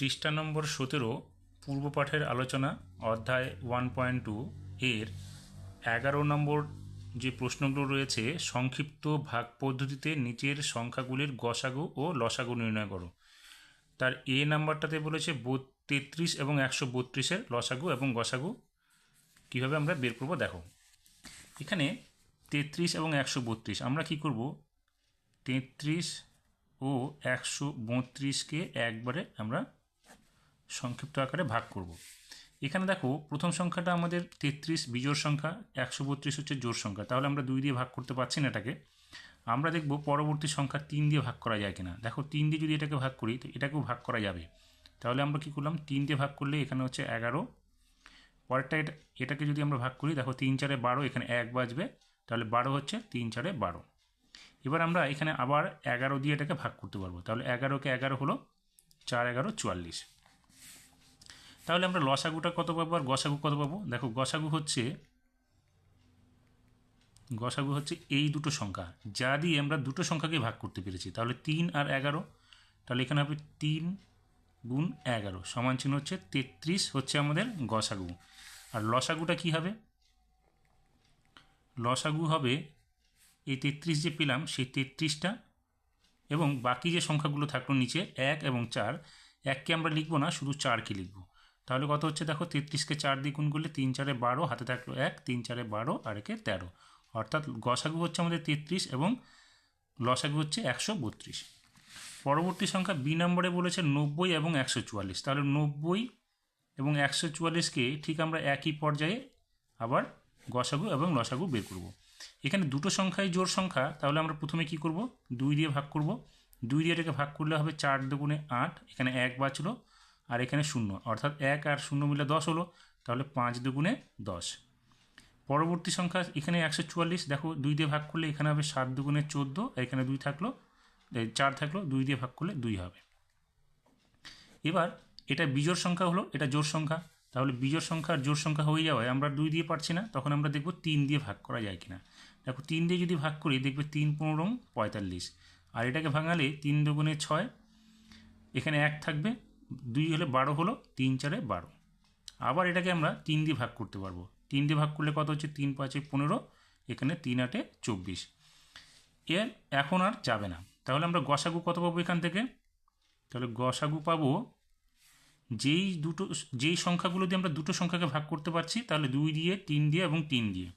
পৃষ্ঠা নম্বর সতেরো, পূর্ব পাঠের আলোচনা, অধ্যায় ওয়ান পয়েন্ট টু এর এগারো নম্বর যে প্রশ্নগুলো রয়েছে, সংক্ষিপ্ত ভাগ পদ্ধতিতে নিচের সংখ্যাগুলির গসাগু ও লসাগু নির্ণয় করো। তার এ নাম্বারটাতে বলেছে তেত্রিশ এবং একশো বত্রিশের লসাগু এবং গসাগু। কীভাবে আমরা বের করব? দেখো। এখানে তেত্রিশ এবং একশো বত্রিশ, আমরা কি করব? তেত্রিশ ও একশো বত্রিশকে একবারে আমরা সংক্ষিপ্ত আকারে ভাগ করব। এখানে দেখো, প্রথম সংখ্যাটা আমাদের তেত্রিশ বিজোড় সংখ্যা, একশো বত্রিশ হচ্ছে জোর সংখ্যা। তাহলে আমরা দুই দিয়ে ভাগ করতে পারছি না এটাকে। আমরা দেখব পরবর্তী সংখ্যা তিন দিয়ে ভাগ করা যায় কিনা। দেখো, তিন দিয়ে যদি এটাকে ভাগ করি, তো এটাকেও ভাগ করা যাবে। তাহলে আমরা কী করলাম, তিন দিয়ে ভাগ করলে এখানে হচ্ছে এগারো। পরেরটা এটা, এটাকে যদি আমরা ভাগ করি, দেখো তিন চারে বারো, এখানে এক বাজবে। তাহলে বারো হচ্ছে তিন চারে বারো। এবার আমরা এখানে আবার এগারো দিয়ে এটাকে ভাগ করতে পারব। তাহলে এগারোকে এগারো হলো, চার এগারো চুয়াল্লিশ। তাহলে আমরা লসাগুটা কত পাবো আর গসাগু কত পাবো? দেখো, গসাগু হচ্ছে গসাগু হচ্ছে এই দুটো সংখ্যা। যা দিয়ে আমরা দুটো সংখ্যাকে ভাগ করতে পেরেছি, তাহলে তিন আর এগারো, তাহলে এখানে হবে তিন গুণ এগারো, সমান চিহ্ন হচ্ছে তেত্রিশ হচ্ছে আমাদের গসাগু। আর লসাগুটা কি হবে? লসাগু হবে এই তেত্রিশ যে পেলাম, সেই তেত্রিশটা এবং বাকি যে সংখ্যাগুলো থাকল নিচে এক এবং চার, এককে আমরা লিখব না, শুধু চারকে লিখব। তাহলে কত হচ্ছে দেখো তেত্রিশকে চার দিয়ে গুণ করলে তিন চারে বারো, হাতে থাকল এক, তিন চারে বারো, আর একে তেরো। অর্থাৎ গসাগু হচ্ছে আমাদের তেত্রিশ এবং লসাগু হচ্ছে একশো বত্রিশ। পরবর্তী সংখ্যা বি নম্বরে বলেছে নব্বই এবং একশো চুয়াল্লিশ। তাহলে নব্বই এবং একশো চুয়াল্লিশকে ঠিক আমরা একই পর্যায়ে আবার গসাগু এবং লসাগু বের করব। এখানে দুটো সংখ্যাই জোর সংখ্যা, তাহলে আমরা প্রথমে কি করব? দুই দিয়ে ভাগ করব। দুই দিয়ে এটাকে ভাগ করলে হবে চার দুগুণে আট, এখানে এক বাঁচলো। আর এখানে শূন্য। অর্থাৎ এক আর শূন্য মিলে দশ হলো, তাহলে পাঁচ দুগুণে দশ। পরবর্তী সংখ্যা এখানে একশো চুয়াল্লিশ। দেখো, দুই দিয়ে ভাগ করলে এখানে হবে সাত দুগুণে চোদ্দ, এখানে দুই থাকল চার থাকল, দুই দিয়ে ভাগ করলে দুই হবে। এবার এটা বিজোড় সংখ্যা হলো, এটা জোর সংখ্যা। তাহলে বিজোড় সংখ্যা আর জোর সংখ্যা হয়ে যাওয়ায় আমরা দুই দিয়ে পারছি না, তখন আমরা দেখব তিন দিয়ে ভাগ করা যায় কিনা। দেখো, তিন দিয়ে যদি ভাগ করি, দেখবে তিন পনেরো পঁয়তাল্লিশ। আর এটাকে ভাঙালে তিন দুগুণে ছয়, এখানে এক থাকবে দুই হলে বারো হলো, তিন চারে বারো। আবার এটাকে আমরা তিন দিয়ে ভাগ করতে পারব। তিন দিয়ে ভাগ করলে কত হচ্ছে? তিন পাঁচে পনেরো, এখানে তিন আটে চব্বিশ। এর এখন আর যাবে না। তাহলে আমরা গসাগু কত পাবো এখান থেকে? তাহলে গসাগু পাবো যেই দুটো, যেই সংখ্যাগুলো দিয়ে আমরা দুটো সংখ্যাকে ভাগ করতে পারছি, তাহলে দুই দিয়ে, তিন দিয়ে এবং তিন দিয়ে।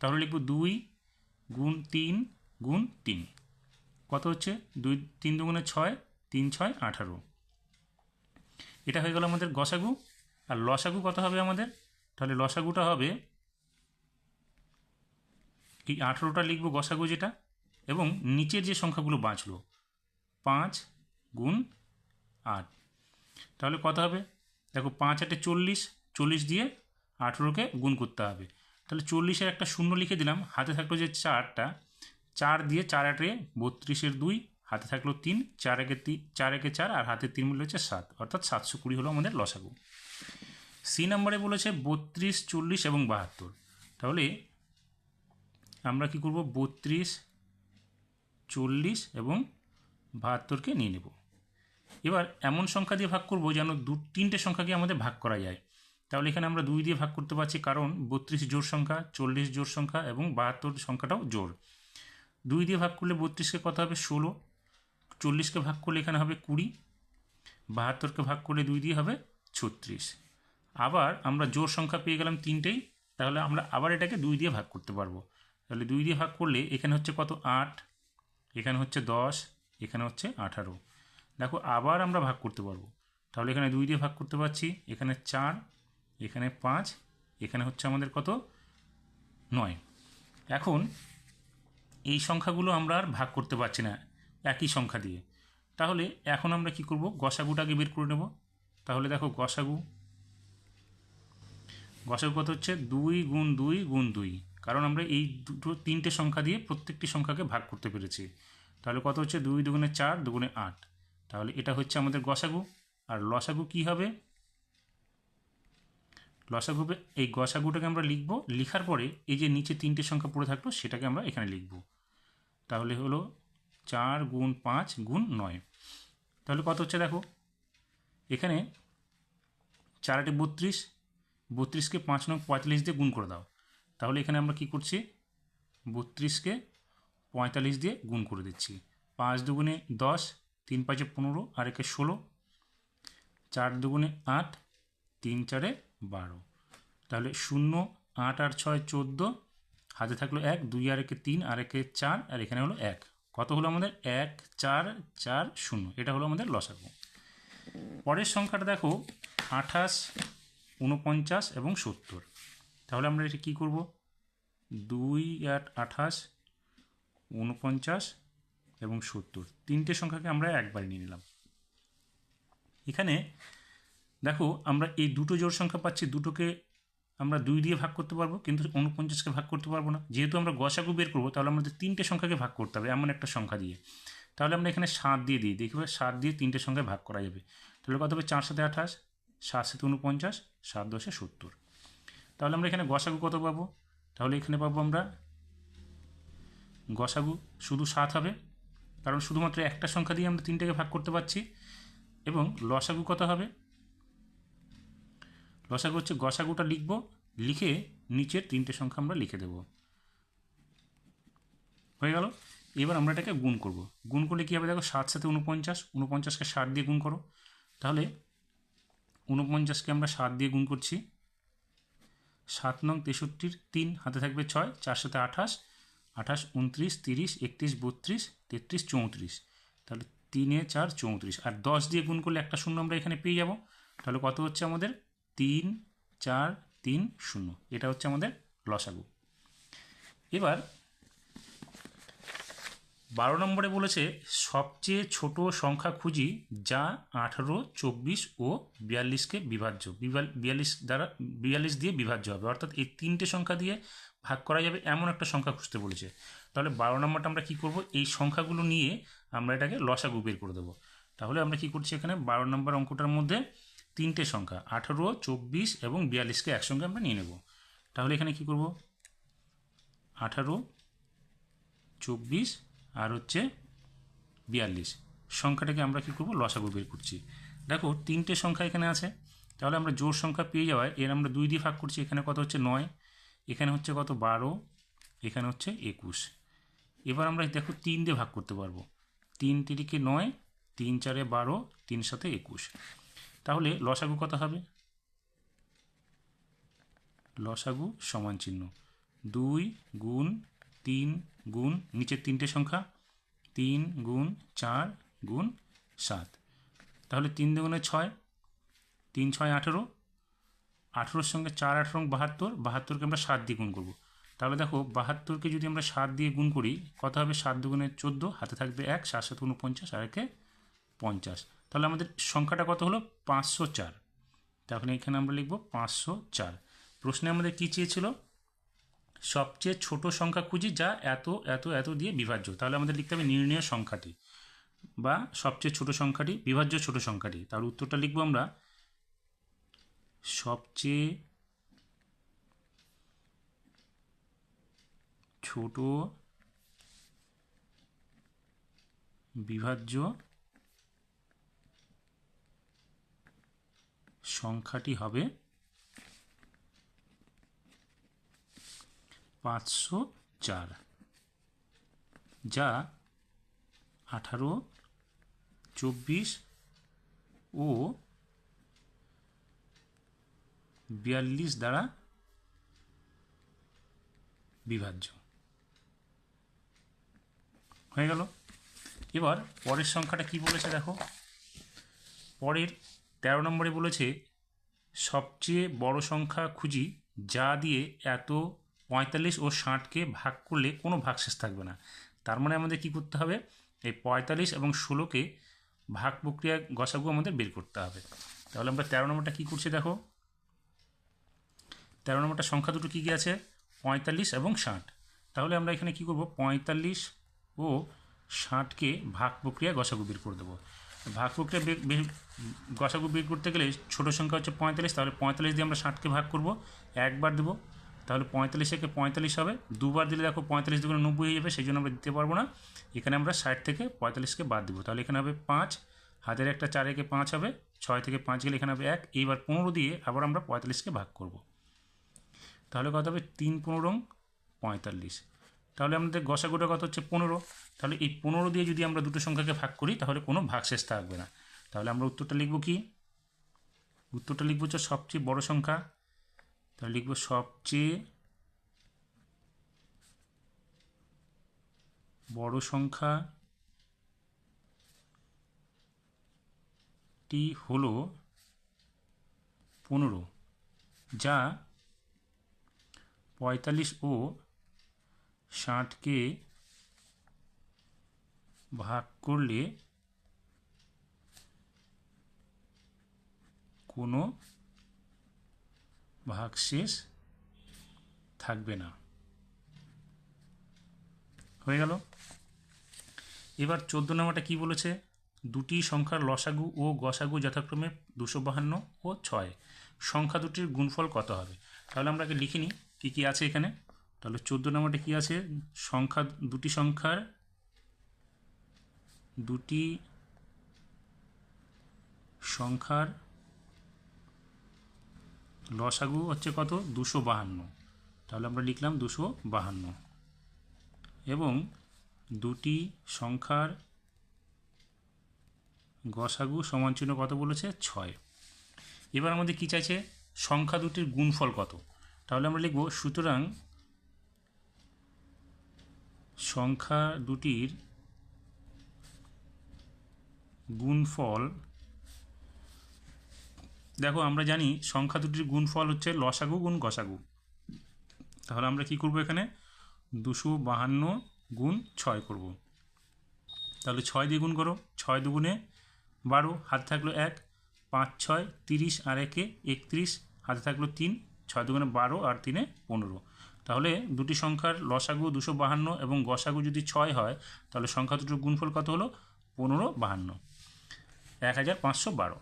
তাহলে লিখব দুই গুণ তিন গুণ তিন। কত হচ্ছে? দুই, তিন দুগুণে ছয়, তিন ছয় আঠারো। এটা হয়ে গেল আমাদের গসাগু। আর লসাগু কত হবে আমাদের? তাহলে লসাগুটা হবে এই আঠেরোটা লিখব গসাগু যেটা? এবং নিচের যে সংখ্যাগুলো বাঁচলো, পাঁচ গুণ আট। তাহলে কত হবে? দেখো পাঁচ আটে চল্লিশ চল্লিশ দিয়ে আঠেরোকে গুণ করতে হবে। তাহলে চল্লিশের একটা শূন্য লিখে দিলাম। হাতে থাকল যে চারটা, চার দিয়ে চার আটে বত্রিশের দুই হাতে থাকল তিন, চার একে তিন চার একে চার আর হাতে তিন মূল্য হচ্ছে সাত। অর্থাৎ সাতশো কুড়ি হলো আমাদের লসাগু। সি নাম্বারে বলেছে বত্রিশ, চল্লিশ এবং বাহাত্তর। তাহলে আমরা কি করব? বত্রিশ, চল্লিশ এবং বাহাত্তরকে নিয়ে নেব। এবার এমন সংখ্যা দিয়ে ভাগ করব যেন দু, তিনটে সংখ্যাকে আমাদের ভাগ করা যায়। তাহলে এখানে আমরা দুই দিয়ে ভাগ করতে পারছি কারণ বত্রিশ জোর সংখ্যা, চল্লিশ জোর সংখ্যা এবং বাহাত্তর সংখ্যাটাও জোর দুই দিয়ে ভাগ করলে বত্রিশকে কত হবে? ষোলো। চল্লিশকে ভাগ করলে এখানে হবে কুড়ি, বাহাত্তরকে ভাগ করলে দুই দিয়ে হবে ছত্রিশ। আবার আমরা জোর সংখ্যা পেয়ে গেলাম তিনটেই, তাহলে আমরা আবার এটাকে দুই দিয়ে ভাগ করতে পারব। তাহলে দুই দিয়ে ভাগ করলে এখানে হচ্ছে কত? আট, এখানে হচ্ছে দশ, এখানে হচ্ছে আঠারো। দেখো আবার আমরা ভাগ করতে পারব। তাহলে এখানে দুই দিয়ে ভাগ করতে পারছি, এখানে চার, এখানে পাঁচ, এখানে হচ্ছে আমাদের কত? নয়। এখন এই সংখ্যাগুলো আমরা আর ভাগ করতে পারছি না। একই সংখ্যা দিয়ে। তাহলে এখন আমরা কি করব? গসাগুটাকে বের করে নেব। তাহলে দেখো গসাগু গসাগু কত হচ্ছে? দুই গুণ দুই গুণ দুই। কারণ আমরা এই দুটো তিনটে সংখ্যা দিয়ে প্রত্যেকটি সংখ্যাকে ভাগ করতে পেরেছি। তাহলে কত হচ্ছে? দুই দুগুণে চার দুগুণে আট। তাহলে এটা হচ্ছে আমাদের গসাগু। আর লসাগু কি হবে? লসাগু এই গসাগুটাকে আমরা লিখব। লিখার পরে এই যে নিচে তিনটে সংখ্যা পড়ে থাকল, সেটাকে আমরা এখানে লিখব। তাহলে হলো চার গুণ পাঁচ গুণ নয়। তাহলে কত হচ্ছে দেখো? এখানে চার আটে বত্রিশ, বত্রিশকে পাঁচ নং পঁয়তাল্লিশ দিয়ে গুণ করে দাও। তাহলে এখানে আমরা কি করছি? বত্রিশকে পঁয়তাল্লিশ দিয়ে গুণ করে দিচ্ছি। পাঁচ দুগুণে দশ, তিন পাঁচে পনেরো, আর একে ষোলো। চার দুগুণে আট, তিন চারে বারো। তাহলে শূন্য, আট আর ছয় চোদ্দ, হাতে থাকল এক, দুই আর একে তিন, আর একে চার, আর এখানে হলো এক। কত হলো আমাদের? এক, চার চার, শূন্য। এটা হলো আমাদের লসাগু। পরের সংখ্যাটা দেখো, আঠাশ উনপঞ্চাশ এবং সত্তর। তাহলে আমরা এটা কী করব? দুই, আট, আঠাশ উনপঞ্চাশ এবং সত্তর। তিনটে সংখ্যাকে আমরা একবার নিয়ে নিলাম। এখানে দেখো, আমরা এই দুটো জোড় সংখ্যা পাচ্ছি, দুটোকে আমরা দুই দিয়ে ভাগ করতে পারব, কিন্তু উনপঞ্চাশকে ভাগ করতে পারব না। যেহেতু আমরা গসাগু বের করব, তাহলে আমাদের তিনটে সংখ্যাকে ভাগ করতে হবে, এমন একটা সংখ্যা দিয়ে। তাহলে আমরা এখানে সাত দিয়ে দিই দেখবে সাত দিয়ে তিনটে সংখ্যায় ভাগ করা যাবে। তাহলে কত হবে? চার সাথে আঠাশ, সাত সাথে উনপঞ্চাশ সাত দশে সত্তর। তাহলে আমরা এখানে গসাগু কত পাবো? তাহলে এখানে পাবো আমরা গসাগু শুধু সাত হবে, কারণ শুধুমাত্র একটা সংখ্যা দিয়ে আমরা তিনটাকে ভাগ করতে পারছি, এবং লসাগু কত হবে? লসাগু হচ্ছে গসাগুটা লিখব, লিখে নিচের তিনটে সংখ্যা আমরা লিখে দেব। হয়ে গেল? এবার আমরা এটাকে গুণ করব। গুণ করলে কী হবে দেখো? সাত সাথে উনপঞ্চাশ উনপঞ্চাশকে ষাট দিয়ে গুণ করো। তাহলে উনপঞ্চাশকে আমরা সাত দিয়ে গুণ করছি। সাত নং তেষট্টির তিন, হাতে থাকবে ছয়, চার সাথে আঠাশ আঠাশ উনত্রিশ তিরিশ, একত্রিশ, বত্রিশ, তেত্রিশ, চৌত্রিশ। তাহলে তিনে, চার, চৌত্রিশ। আর দশ দিয়ে গুণ করলে একটা শূন্য আমরা এখানে পেয়ে যাব। তাহলে কত হচ্ছে আমাদের? তিন, চার, তিন, শূন্য। এটা হচ্ছে আমাদের লসাগু। এবার বারো নম্বরে বলেছে, সবচেয়ে ছোট সংখ্যা খুঁজি যা আঠারো, চব্বিশ ও বিয়াল্লিশকে বিভাজ্য। বিয়াল্লিশ দ্বারা, বিয়াল্লিশ দিয়ে বিভাজ্য হবে। অর্থাৎ এই তিনটে সংখ্যা দিয়ে ভাগ করা যাবে এমন একটা সংখ্যা খুঁজতে বলেছে। তাহলে বারো নম্বরটা আমরা কী করব? এই সংখ্যাগুলো নিয়ে আমরা এটাকে লসাগু বের করে দেবো। তাহলে আমরা কী করছি এখানে? বারো নম্বর অঙ্কটার মধ্যে তিনটে সংখ্যা, আঠারো, চব্বিশ এবং বিয়াল্লিশকে একসঙ্গে আমরা নিয়ে নেব। তাহলে এখানে কি করব? আঠারো, চব্বিশ আর হচ্ছে বিয়াল্লিশ। সংখ্যাটাকে আমরা কী করব? লসাগু বের করছি। দেখো, তিনটে সংখ্যা এখানে আছে। তাহলে আমরা জোর সংখ্যা পেয়ে যাওয়ায় এর আমরা দুই দিয়ে ভাগ করছি। এখানে কত হচ্ছে? নয়। এখানে হচ্ছে কত? বারো। এখানে হচ্ছে একুশ। এবার আমরা দেখো, তিন দিয়ে ভাগ করতে পারব। তিন তিরিকে নয়, তিন চারে বারো, তিন সাথে একুশ। তাহলে লসাগু কত হবে? লসাগু সমান চিহ্ন। দুই গুণ তিন গুণ নিচের তিনটে সংখ্যা। তিন গুণ চার গুণ সাত। তাহলে তিন দুগুণে ছয়। তিন ছয় আঠেরো। আঠেরোর সঙ্গে চার আঠেরো বাহাত্তর। বাহাত্তরকে আমরা সাত দিয়ে গুণ করব। তাহলে দেখো, বাহাত্তরকে যদি আমরা সাত দিয়ে গুণ করি, কত হবে? সাত দুগুণে চোদ্দ। হাতে থাকবে এক, সাত সাত উনপঞ্চাশ আর একে পঞ্চাশ। তাহলে আমাদের সংখ্যাটা কত হলো? পাঁচশো চার। তাহলে এখানে আমরা লিখব পাঁচশো চার। প্রশ্নে আমাদের কী চেয়েছিল? সবচেয়ে ছোট সংখ্যা খুঁজি যা এত এত এত দিয়ে বিভাজ্য। তাহলে আমাদের লিখতে হবে নির্ণয় সংখ্যাটি বা সবচেয়ে ছোট সংখ্যাটি, বিভাজ্য ছোট সংখ্যাটি। তার উত্তরটা লিখব আমরা সবচেয়ে ছোট বিভাজ্য সংখ্যাটি হবে পাঁচশো চার, যা আঠারো, চব্বিশ ও বিয়াল্লিশ দ্বারা বিভাজ্য। হয়ে গেল। এবার পরের সংখ্যাটা কি বলেছে দেখো? পরের তেরো নম্বরে বলেছে সবচেয়ে বড় সংখ্যা খুঁজি যা দিয়ে এত পঁয়তাল্লিশ ও ষাটকে ভাগ করলে কোনো ভাগশেষ থাকবে না। তার মানে আমাদের কি করতে হবে? এই পঁয়তাল্লিশ এবং ষোলোকে ভাগ প্রক্রিয়া গসাগু আমাদের বের করতে হবে। তাহলে আমরা তেরো নম্বরটা কী করছি দেখো? তেরো নম্বরটা সংখ্যা দুটো কী কী আছে? পঁয়তাল্লিশ এবং ষাট। তাহলে আমরা এখানে কি করব? পঁয়তাল্লিশ ও ষাটকে ভাগ প্রক্রিয়া গসাগু বের করে দেবো। ভাগ প্রক্রিয়া বের, গসাগু বের করতে গেলে ছোটো সংখ্যা হচ্ছে পঁয়তাল্লিশ, তাহলে পঁয়তাল্লিশ দিয়ে আমরা ষাটকে ভাগ করব, একবার দেবো, তাহলে পঁয়তাল্লিশ থেকে পঁয়তাল্লিশ হবে, দুবার দিলে দেখো পঁয়তাল্লিশ দুগুণে নব্বই হয়ে যাবে, সেই জন্য আমরা দিতে পারব না, এখানে আমরা ষাট থেকে পঁয়তাল্লিশকে বাদ দেবো, তাহলে এখানে হবে পাঁচ, হাতের একটা চার একে পাঁচ হবে, ছয় থেকে পাঁচ গেলে এখানে হবে এক, এইবার পনেরো দিয়ে আবার আমরা পঁয়তাল্লিশকে ভাগ করব, তাহলে কত হবে? তিন পনেরো পঁয়তাল্লিশ তাহলে আমাদের গসাগুটা কত হচ্ছে? পনেরো। তাহলে এই পনেরো দিয়ে যদি আমরা দুটো সংখ্যাকে ভাগ করি, তাহলে কোনো ভাগশেষ থাকবে না। তাহলে আমরা উত্তরটা লিখব কি? উত্তরটা লিখব হচ্ছে সবচেয়ে বড় সংখ্যা। তাহলে লিখব সবচেয়ে বড় সংখ্যা টি হলো পনেরো, যা পঁয়তাল্লিশ ও ষাটকে ভাগ করলে কোনো ভাগশেষ থাকবে না। হয়ে গেল। এবার চোদ্দ নম্বরটা কি বলেছে? দুটি সংখ্যার লসাগু ও গসাগু যথাক্রমে দুশো বাহান্ন ও ছয়। সংখ্যা দুটির গুণফল কত হবে? তাহলে আমরা লিখিনি কী কী আছে এখানে। তাহলে চোদ্দ নম্বরটা কী আছে? সংখ্যা, দুটি সংখ্যার দুটি সংখ্যার লসাগু হচ্ছে কত? দুশো বাহান্ন। তাহলে আমরা লিখলাম দুশো বাহান্ন। এবং দুটি সংখ্যার গসাগু সমান চিহ্ন কত বলেছে? ছয়। এবার আমাদের কী চাইছে? সংখ্যা দুটির গুণফল কত? তাহলে আমরা লিখব, সুতরাং সংখ্যা দুটির গুণফল। দেখো, আমরা জানি সংখ্যা দুটির গুণফল হচ্ছে লসাগু গুণ গসাগু। তাহলে আমরা কি করব এখানে? দুশো বাহান্ন গুণ ছয় করব। তাহলে ছয় দিয়ে গুণ করো। ছয় দুগুণে বারো, হাতে থাকল এক। পাঁচ, ছয়, তিরিশ, আর একে একত্রিশ, হাতে থাকল তিন। ছয় দুগুণে বারো, আর তিনে পনেরো। তাহলে দুটি সংখ্যার লসাগু দুশো বাহান্ন এবং গসাগু যদি ছয় হয়, তাহলে সংখ্যা দুটোর গুণফল কত হলো? পনেরো বাহান্ন। এক হাজার পাঁচশো বারো।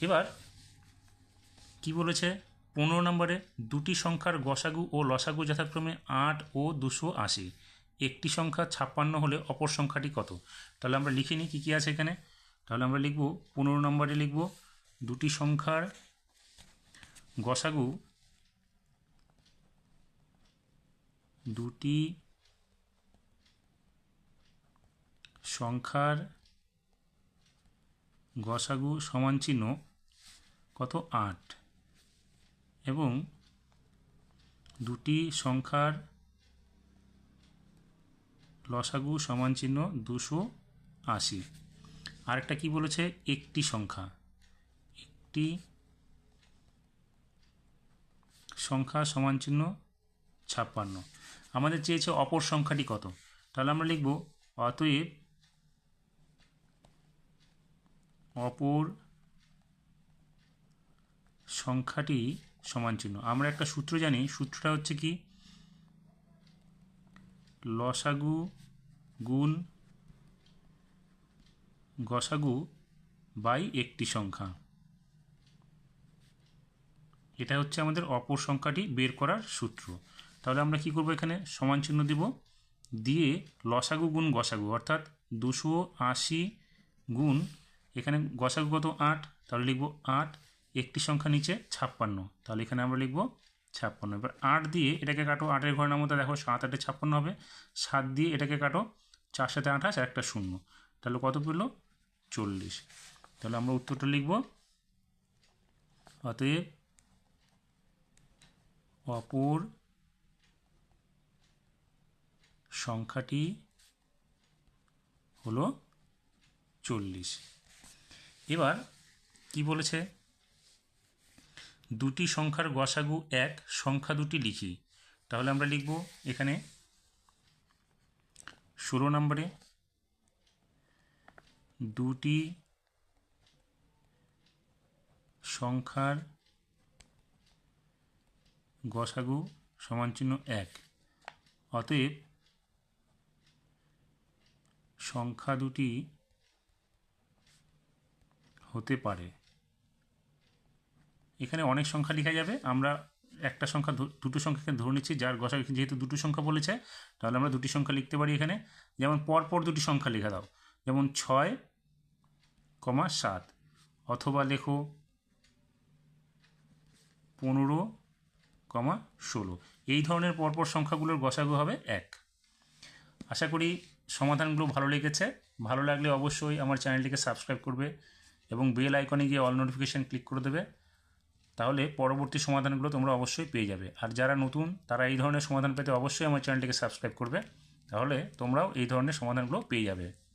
এবার কি বলেছে? পনেরো নম্বরে দুটি সংখ্যার গসাগু ও লসাগু যথাক্রমে আট ও দুশো আশি। একটি সংখ্যা ছাপ্পান্ন হলে অপর সংখ্যাটি কত? তাহলে আমরা লিখে নিই কী কী আছে এখানে। তাহলে আমরা লিখব, পনেরো নম্বরে লিখব, দুটি সংখ্যার গসাগু দুটি সংখ্যার গসাগু সমান চিহ্ন কত? আট। এবং দুটি সংখ্যার লসাগু সমান চিহ্ন দুশো আশি। আরেকটা কি বলেছে? একটি সংখ্যা। একটি সংখ্যা সমান চিহ্ন ছাপ্পান্ন। আমাদের চেয়েছে অপর সংখ্যাটি কত? তাহলে আমরা লিখব অতএব অপর সংখ্যাটি সমান চিহ্ন। আমরা একটা সূত্র জানি, সূত্রটা হচ্ছে কি? লসাগু গুণ গসাগু বাই একটি সংখ্যা। এটা হচ্ছে আমাদের অপর সংখ্যাটি বের করার সূত্র। তাহলে আমরা কি করব এখানে? সমান চিহ্ন দিব। দিয়ে লসাগু গুণ গসাগু, অর্থাৎ দুশো আশি গুণ, এখানে গসাগু কত? আট। তাহলে লিখব আট, একটি সংখ্যা নিচে ছাপ্পান্ন। তাহলে এখানে আমরা লিখব ছাপ্পান্ন। এবার আট দিয়ে এটাকে কাটো, আটের ঘর নামতে দেখো, সাত আটে ছাপ্পান্ন হবে। সাত দিয়ে এটাকে কাটো, চার সাথে আঠাশ একটা শূন্য। তাহলে কত পেল? চল্লিশ। তাহলে আমরা উত্তরটা লিখব। অতএব অপর সংখ্যাটি হলো চল্লিশ। এবার কি বলেছে? দুটি সংখ্যার গসাগু এক, সংখ্যা দুটি লিখি। তাহলে আমরা লিখব এখানে ষোলো নম্বরে, দুটি সংখ্যার গসাগু সমান চিহ্ন এক। অতএব সংখ্যা দুটি হতে পারে। এখানে অনেক সংখ্যা লেখা যাবে। আমরা একটা সংখ্যা দুটো সংখ্যাকে ধরে নিচ্ছি, যার গসা যেহেতু দুটো সংখ্যা বলেছে, তাহলে আমরা দুটি সংখ্যা লিখতে পারি এখানে। যেমন পরপর দুটি সংখ্যা লেখা দাও। যেমন ছয় কমা সাত। অথবা লেখো পনেরো কমা ষোলো। এই ধরনের পরপর সংখ্যাগুলোর গসাগু হবে এক। আশা করি সমাধানগুলো ভালো লেগেছে। ভালো লাগলে অবশ্যই আমার চ্যানেলটিকে সাবস্ক্রাইব করবে এবং বেল আইকনে গিয়ে অল নোটিফিকেশান ক্লিক করে দেবে। তাহলে পরবর্তী সমাধানগুলো তোমরা অবশ্যই পেয়ে যাবে। আর যারা নতুন, তারা এই ধরনের সমাধান পেতে অবশ্যই আমার চ্যানেলটিকে সাবস্ক্রাইব করবে। তাহলে তোমরাও এই ধরনের সমাধানগুলো পেয়ে যাবে।